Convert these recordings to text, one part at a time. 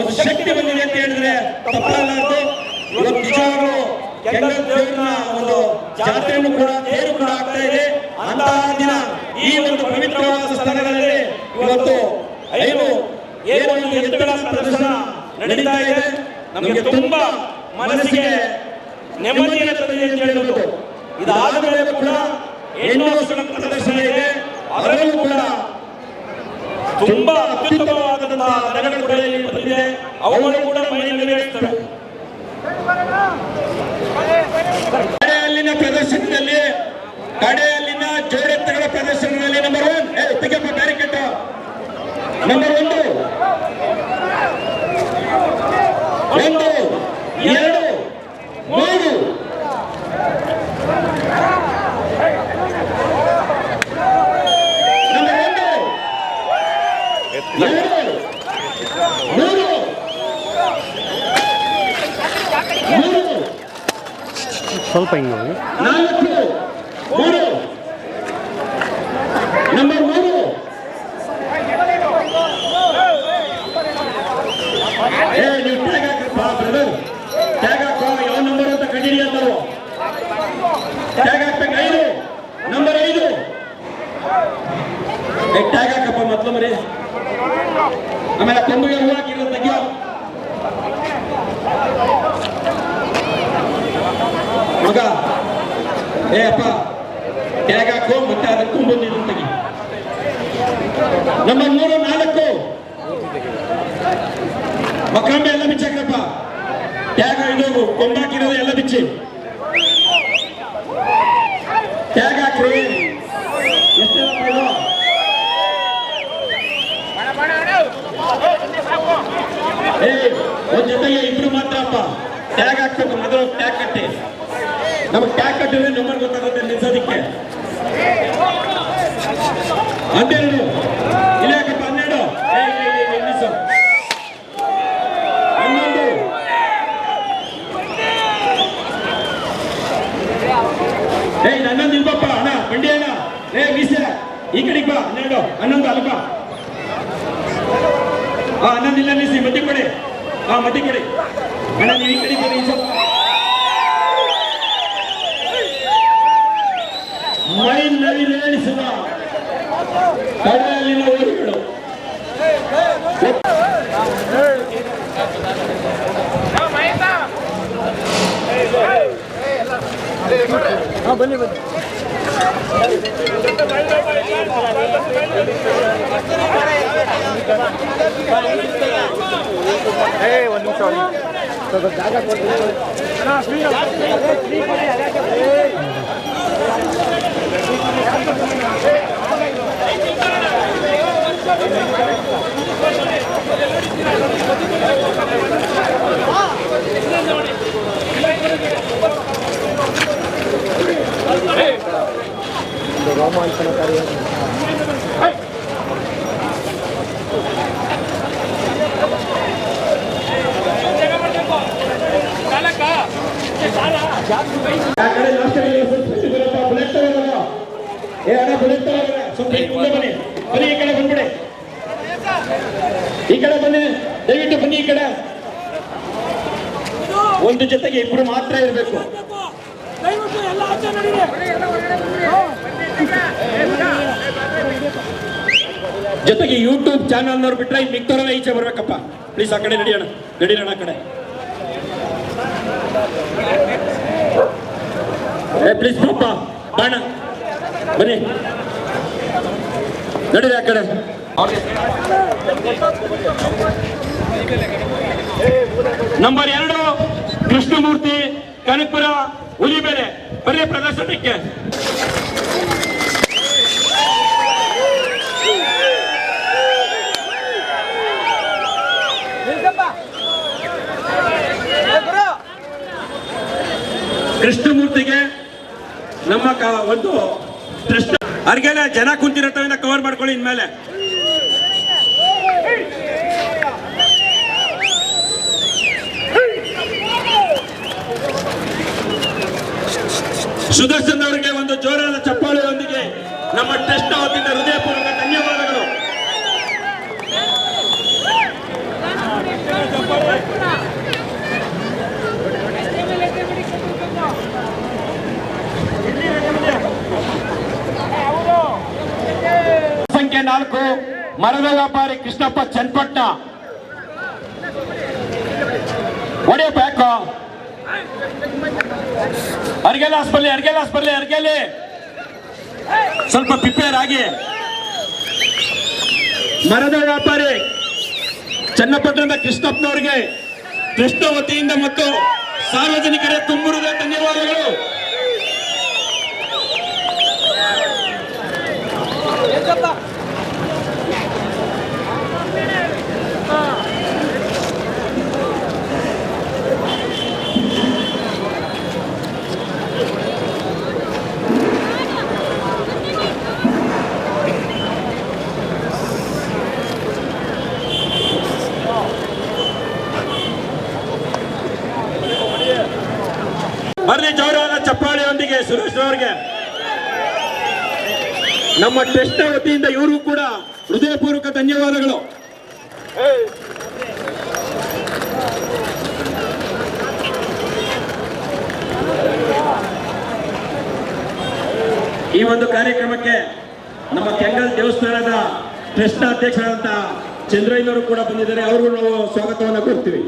ಒಂದು ಶಕ್ತಿ ಬಂದಿದೆ ಅಂತ ಹೇಳಿದ್ರೆ ತಪ್ಪಾಗಲಾರದು ಇವತ್ತು ನಿಜವಾಗ್ಲೂ ದೇವರನ್ನ ಒಂದು ಜಾತ್ರೆಯನ್ನು ಕೂಡ ತೇರು ಕೂಡ ಆಗ್ತಾ ಇದೆ. ಅಂತಹ ದಿನ ಈ ಒಂದು ಪವಿತ್ರವಾದ ಸ್ಥಳಗಳಲ್ಲಿ ಇವತ್ತು ಐದು ಏನು ಎತ್ತುಗಳ ಪ್ರದರ್ಶನ ನಡೀತಾ ಇದೆ. ನಮಗೆ ತುಂಬಾ ಮನಸ್ಸಿಗೆ ನೆಮ್ಮದಿಯನ್ನು ತಂದಿದೆ ಅಂತ ಹೇಳ್ಬೋದು. ಇದಾದ ಮೇಲೆ ಕೂಡ ಹೆಣ್ಣು ಪ್ರದರ್ಶನ ಇದೆ. ಅದರಲ್ಲೂ ಕೂಡ ತುಂಬಾ ಅತ್ಯುತ್ತಮವಾದಂತಹ ದನಗಳು ಕೂಡ ಇಲ್ಲಿ ಬಂದಿದೆ ಅವುಗಳು ಕೂಡ ಮೈಯಲ್ಲಿ ನಡೆಸ್ತವೆ ಕಡೆಯಲ್ಲಿನ ಪ್ರದರ್ಶನದಲ್ಲಿ ಕಡೆಯಲ್ಲಿನ ಜೋಡೆತ್ತುಗಳ ಪ್ರದರ್ಶನದಲ್ಲಿ ನಂಬರ್ ಒನ್ ತಿಕ್ಕಪ್ಪ ಬ್ಯಾರಿಕೆಟ್ ನಂಬರ್ ಒಂದು ಒಂದು ಎರಡು ಮೂರು ನಂಬರ್ ಒಂದು ಎರಡು ಮೂರು ಮೂರು ಸ್ವಲ್ಪ ಹಿಂಗೆ ಹೋಗಿ ನಾಲ್ಕು ಮೂರು ನಂಬರ್ ಮೂರು ಏ ನೀವು ಟ್ಯಾಗ್ ಹಾಕಪ್ಪ ಬ್ರದರ್ ಟ್ಯಾಗ್ ಹಾಕೋ ಯಾವ ನಂಬರ್ ಅಂತ ಕಂಡಿಡಿ ಹಿಂಗೆ ಐದು ನಂಬರ್ ಐದು. ಟ್ಯಾಗ್ ಹಾಕಪ್ಪ ಮೊದಲು ಮರಿ. ಆಮೇಲೆ ಕೊಂಬಿಗೆ ಹೂವು ಹಾಕಿರೋ ಮಗ ಏ ಅಪ್ಪ ಟ್ಯಾಗ್ ಹಾಕು ಮತ್ತೆ ಅದಕ್ಕೆ ತುಂಬೊಂದು ಇದನ್ನು ತೆಗಿ ನಮ್ಮ ಮೂರು ನಾಲ್ಕು ಮಕ್ಕಳಂಬೆ ಎಲ್ಲ ಬಿಚ್ಚಾಕ್ರಪ್ಪ ಟ್ಯಾಗ್ ಇದು ಕೊಂಡಾಕಿರೋದು ಎಲ್ಲ ಬಿಚ್ಚಿ ಟ್ಯಾಗ್ ಹಾಕ್ರಿ ಎಷ್ಟೆಲ್ಲ ಇದು? ಏ ಒಂದ್ ಜೊತೆಗೆ ಇಬ್ರು ಮಾತ್ರ ಅಪ್ಪ ಟ್ಯಾಗ್ ಹಾಕ್ಬೇಕು ಮೊದಲು ಟ್ಯಾಗ್ ಕಟ್ಟಿ ನಮಗೆ ಟ್ಯಾಕ್ ಕಟ್ಟಿದ್ರೆ ನಂಬರ್ ಗೊತ್ತಾಗುತ್ತೆ ನಿಲ್ಸೋದಕ್ಕೆ. ಹನ್ನೆರಡು. ಇಲ್ಲ ಯಾಕಪ್ಪ, ಹನ್ನೆರಡು. ನಿಲ್ಲಿಸು. ಹನ್ನೊಂದು. ಏ ಹನ್ನೊಂದು ಇಲ್ಬಪ್ಪ ಅಣ್ಣ, ಬಂಡಿ ಅಣ್ಣ. ಏ, ಮೀಸ, ಈ ಕಡೆಗೆ ಬಾ, ಹನ್ನೆರಡು. ಹನ್ನೊಂದು ಅಲ್ಪ ಹಾ ಹನ್ನೊಂದು, ಇಲ್ಲ ನಿಲ್ಲಿಸಿ ಮದ್ದಿ ಕೊಡಿ ಹಾ ಮದ್ದಿ ಕೊಡಿ ಅಣ್ಣ, ನೀವು ಈ ಕಡೆ ಬನ್ನಿ ಸ್ವಲ್ಪ ಮೈ ನವಿಲೇಳಿಸುವ ಕಡಲಿನ ಊರುಗಳು ಆ ಕಡೆ ಲಾಸ್ಟ್ ಅಲ್ಲಿ ಸ್ವಲ್ಪ ಹಿಂದೆ ಬರಪ್ಪ ಬುಲೆಟ್ ತಗೋಬಲ್ಲ ಏ ಅಣ್ಣ ಬುಲೆಟ್ ಬನ್ನಿ ಈ ಕಡೆ ಈ ಕಡೆ ಬನ್ನಿ ದಯವಿಟ್ಟು ಬನ್ನಿ ಈ ಕಡೆ. ಒಂದು ಜೊತೆಗೆ ಇಬ್ರು ಮಾತ್ರ ಇರಬೇಕು. ಜೊತೆಗೆ ಯೂಟ್ಯೂಬ್ ಚಾನಲ್ನವ್ರು ಬಿಟ್ರೆ ಈ ಈಚೆ ಬರ್ಬೇಕಪ್ಪ. ಪ್ಲೀಸ್ ಆ ಕಡೆ ನಡಿಯೋಣ. ನಡೀರೋಣ ಆ ಕಡೆ. ಪ್ಲೀಸ್ ಬಾಣ. ಬನ್ನಿ. ನಡೀರಿ ಆ ಕಡೆ. ನಂಬರ್ ಎರಡು ಕೃಷ್ಣಮೂರ್ತಿ ಕನಕಪುರ ಹುಲಿಬೆಲೆ. ಬರೀ ಪ್ರದರ್ಶನಕ್ಕೆ. ಕೃಷ್ಣಮೂರ್ತಿಗೆ ನಮ್ಮ ಒಂದು ಟ್ರಸ್ಟ್ ಅವ್ರಿಗೆಲ್ಲ ಜನ ಕುಂತಿರತ್ತವಿಂದ ಕವರ್ ಮಾಡ್ಕೊಳ್ಳಿ ಇನ್ಮೇಲೆ. ಸುದರ್ಶನ್ ಅವರಿಗೆ ಒಂದು ಜೋರಾದ ಚಪ್ಪಾಳೆಯೊಂದಿಗೆ ನಮ್ಮ ಟೆಸ್ಟ್ ವತಿಯಿಂದ ಹೃದಯಪೂರ್ವಕ ಧನ್ಯವಾದಗಳು ಸಂಖ್ಯೆ ನಾಲ್ಕು ಮರದ ವ್ಯಾಪಾರಿ ಕೃಷ್ಣಪ್ಪ ಚನ್ನಪಟ್ಟಣ. ಒಡೆಯ ಬ್ಯಾಕ್. ಅರ್ಗೆಲಾಸ್ ಬರ್ಲಿ ಅರ್ಗೆಲಾಸ್ ಬರ್ಲಿ ಅರ್ಗೆಲಿ. ಸ್ವಲ್ಪ ಪ್ರಿಪೇರ್ ಆಗಿ. ಮರದ ವ್ಯಾಪಾರಿ ಚನ್ನಪಟ್ಟಣದ ಕೃಷ್ಣಪ್ಪನವರಿಗೆ ಕೃಷ್ಣ ವತಿಯಿಂದ ಮತ್ತು ಸಾರ್ವಜನಿಕರ ತುಂಬುರದ ಧನ್ಯವಾದಗಳು ಬರ್ಲಿ ಜೋರಾದ ಚಪ್ಪಾಳೆಯೊಂದಿಗೆ ಸುರೇಶ್ ಅವರಿಗೆ. ನಮ್ಮ ಟೆಸ್ಟ್ ವತಿಯಿಂದ ಇವರು ಕೂಡ ಹೃದಯಪೂರ್ವಕ ಧನ್ಯವಾದಗಳು. ಈ ಒಂದು ಕಾರ್ಯಕ್ರಮಕ್ಕೆ ನಮ್ಮ ಕೆಂಗಲ್ ದೇವಸ್ಥಾನದ ಟ್ರಸ್ಟ್ ಅಧ್ಯಕ್ಷರಾದಂತಹ ಚಂದ್ರಯ್ಯನವರು ಕೂಡ ಬಂದಿದ್ದಾರೆ. ಅವರು ನಾವು ಸ್ವಾಗತವನ್ನು ಕೊಡ್ತೀವಿ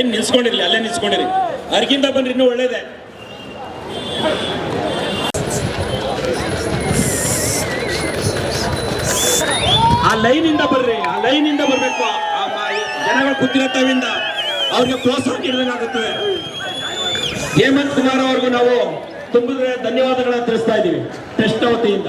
ಲೈನ್ ನಿಲ್ಸ್ಕೊಂಡಿರ್ಲಿ, ಅಲ್ಲೇ ನಿಲ್ಸ್ಕೊಂಡಿರಿ. ಅರ್ಗಿಂದ ಬಂದ್ರಿ ಇನ್ನೂ ಒಳ್ಳೇದೆ. ಆ ಲೈನ್ ಇಂದ ಬರ್ರಿ, ಆ ಲೈನ್ ಇಂದ ಬರ್ಬೇಕು ಜನಗಳು ಕೂತಿರತ್ತವಿಂದ ಅವ್ರಿಗೆ ಪ್ರೋತ್ಸಾಹ ನೀಡಿದಂಗಾಗುತ್ತದೆ ಹೇಮಂತ್ ಕುಮಾರ್ ಅವ್ರಿಗೂ ನಾವು ತುಂಬಿದ್ರೆ ಧನ್ಯವಾದಗಳನ್ನ ತಿಳಿಸ್ತಾ ಇದ್ದೀವಿ. ಟೆಸ್ಟ್ ವತಿಯಿಂದ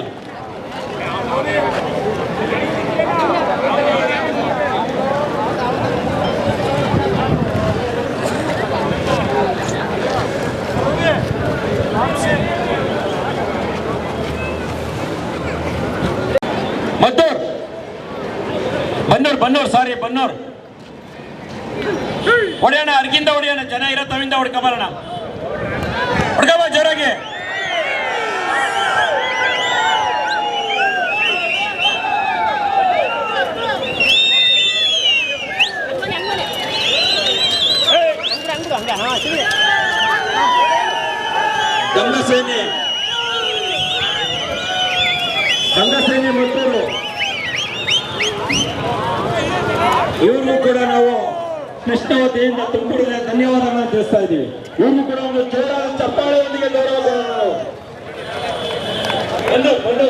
ಮದ್ದೂರ್ ಬನ್ನೂರ್ ಬನ್ನೂರ್ ಸಾರಿ ಬನ್ನೋರು. ಹೊಡೆಯೋಣ ಅರ್ಗಿಂದ ಹೊಡೆಯೋಣ ಜನ ಇರೋ ತವಿಂದ ಹೊಡ್ಕೊಬರೋಣ. ಹೊಡ್ಕೊಬ ಜೋರಾಗಿ. ಇವ್ರಿಗೂ ಕೂಡ ನಾವು ಕೃಷ್ಣ ವತಿಯಿಂದ ತುಂಬಿದ ಧನ್ಯವಾದಗಳನ್ನು ತಿಳಿಸ್ತಾ ಇದ್ದೀವಿ. ಇವ್ರಿಗೂ ಕೂಡ ಒಂದು ಜೋರಾದ ಚಪ್ಪಾಳೆಯೊಂದಿಗೆ ಗೌರವ ಕೊಡೋಣ ನಾವು ಬಂದು ಬಂದು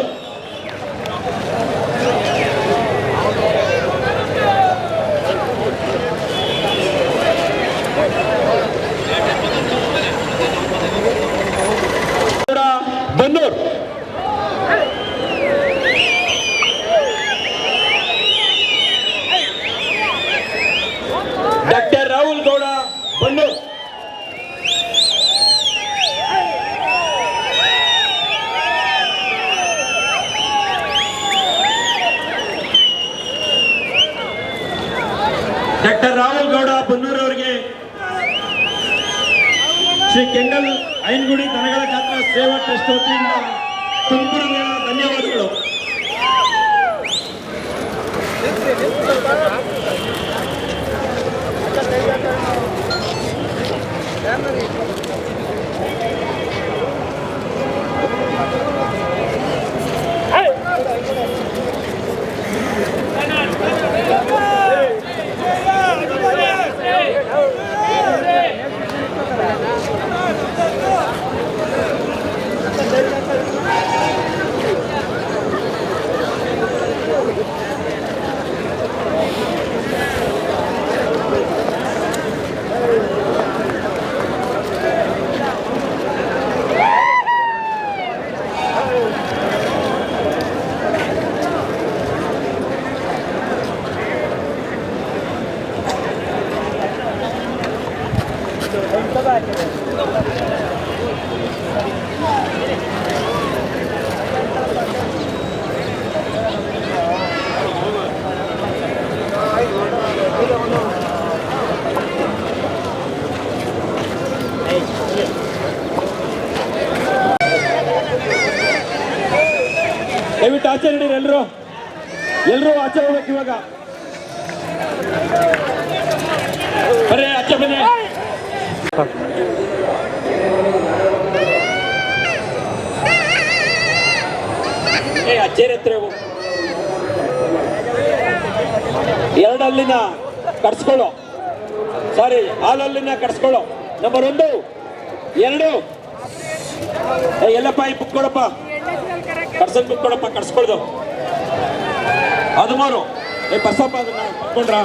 ಕೂಡ ಬನ್ನೂರ್ ಡಾಕ್ಟರ್ ರಾಹುಲ್ ಗೌಡ ಬನ್ನೂರ್ ಡಾಕ್ಟರ್ ರಾಹುಲ್ ಗೌಡ ಬನ್ನೂರ್ ಅವರಿಗೆ. ಶ್ರೀ ಕೆಂಗಲ್ ಐನ್ಗುಡಿ ದನಗಳ ಜಾತ್ರಾ ಸೇವಾ ಟ್ರಸ್ಟ್ ವತಿಯಿಂದ ತುಮಕೂರಿನ ಧನ್ಯವಾದಗಳು. ದಯವಿಟ್ಟು ಆಚೆ ನಡೀರಿ ಎಲ್ಲರೂ ಎಲ್ಲರೂ ಆಚೆ ಹೋಗ್ಬೇಕು ಇವಾಗ. ಬರೇ ಆಚೆ ಬನ್ನಿ. ಏ ಹತ್ರ. ಎರಡಲ್ಲಿನ ಕಟ್ಸ್ಕೊಳ್ಳೋ. ಸಾರಿ ಹಾಲಲ್ಲಿನ ಕಟ್ಸ್ಕೊಳ್ಳೋ. ನಂಬರ್ ಒಂದು, ಎರಡು. ಎಲ್ಲಪ್ಪ, ಈ ಬುಕ್ ಕೊಡಪ್ಪ. ಕಡ್ಸನ್ ಬುಕ್ ಕೊಡಪ್ಪ ಅದು ಹದಿಮೂರು ಏ ಬಸಪ್ಪ ಅದನ್ನ ಕಟ್ಕೊಂಡ್ರ